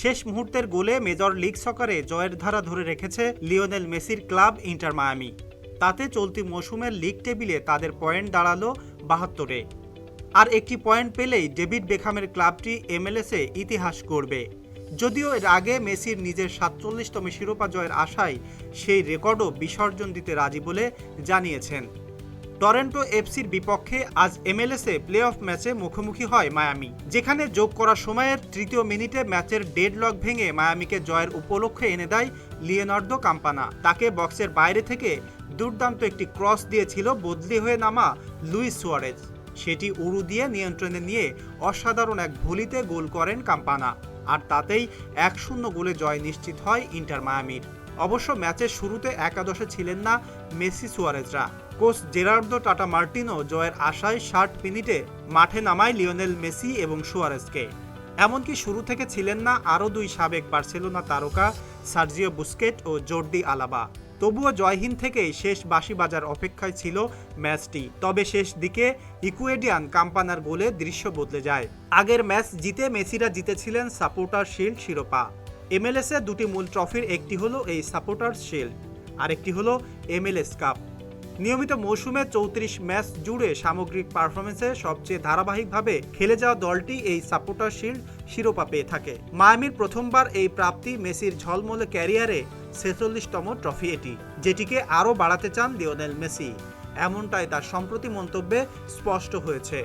শেষ মুহূর্তের গোলে মেজর লিগ সকারে জয়ের ধারা ধরে রেখেছে লিওনেল মেসির ক্লাব ইন্টার মায়ামি। তাতে চলতি মৌসুমের লিগ টেবিলে তাদের পয়েন্ট দাঁড়াল বাহাত্তরে। আর একটি পয়েন্ট পেলেই ডেভিড বেখামের ক্লাবটি এমএলএসে ইতিহাস করবে যদিও এর আগে মেসির নিজের সাতচল্লিশতম শিরোপা জয়ের আশায় সেই রেকর্ডও বিসর্জন দিতে রাজি বলে জানিয়েছেন। টরেন্টো এফসির বিপক্ষে আজ এমএলএসে প্লে অফ ম্যাচে মুখোমুখি হয় মায়ামি, যেখানে যোগ করার সময়ের তৃতীয় মিনিটে ম্যাচের ডেড লক ভেঙে মায়ামিকে জয়ের উপলক্ষে এনে দেয় লিওনার্দো কাম্পানা। তাকে বক্সের বাইরে থেকে দুর্দান্ত একটি ক্রস দিয়েছিল বদলি হয়ে নামা লুইস সুয়ারেজ। সেটি উরু দিয়ে নিয়ন্ত্রণে নিয়ে অসাধারণ এক ভুলিতে গোল করেন কাম্পানা, আর তাতেই এক শূন্য গোলে জয় নিশ্চিত হয় ইন্টার মায়ামির। অবশ্য ম্যাচের শুরুতে একাদশে ছিলেন না মেসি সুয়ারেজরা। কোচ জেরার্দো টাটা মার্টিনো জয়ের আশায় ষাট মিনিটে মাঠে নামায় লিওনেল মেসি এবং সুয়ারেজকে। এমনকি শুরু থেকে ছিলেন না আরও দুই সাবেক বার্সেলোনা তারকা সার্জিও বুস্কেট ও জর্দি আলাবা। তবুও জয়হীন থেকেই শেষ বাঁশি বাজার অপেক্ষায় ছিল ম্যাচটি। তবে শেষ দিকে ইকুয়েডিয়ান কাম্পানার গোলে দৃশ্য বদলে যায়। আগের ম্যাচ জিতে মেসিরা জিতেছিলেন সাপোর্টার শিল্ড শিরোপা। এমএলএসে দুটি মূল ট্রফির একটি হলো এই সাপোর্টার শিল্ড, আরেকটি হলো এমএলএস কাপ। নিয়মিত মৌসুমে চৌত্রিশ ম্যাচ জুড়ে সামগ্রিক পারফরমেন্সে সবচেয়ে ধারাবাহিকভাবে খেলে যাওয়া দলটি এই সাপোর্টার শিল্ড শিরোপা পেয়ে থাকে। মায়ামির প্রথমবার এই প্রাপ্তি মেসির ঝলমলে ক্যারিয়ারে ছেচল্লিশতম ট্রফি এটি, যেটিকে আরও বাড়াতে চান লিওনেল মেসি। এমনটাই তার সম্প্রতি মন্তব্যে স্পষ্ট হয়েছে।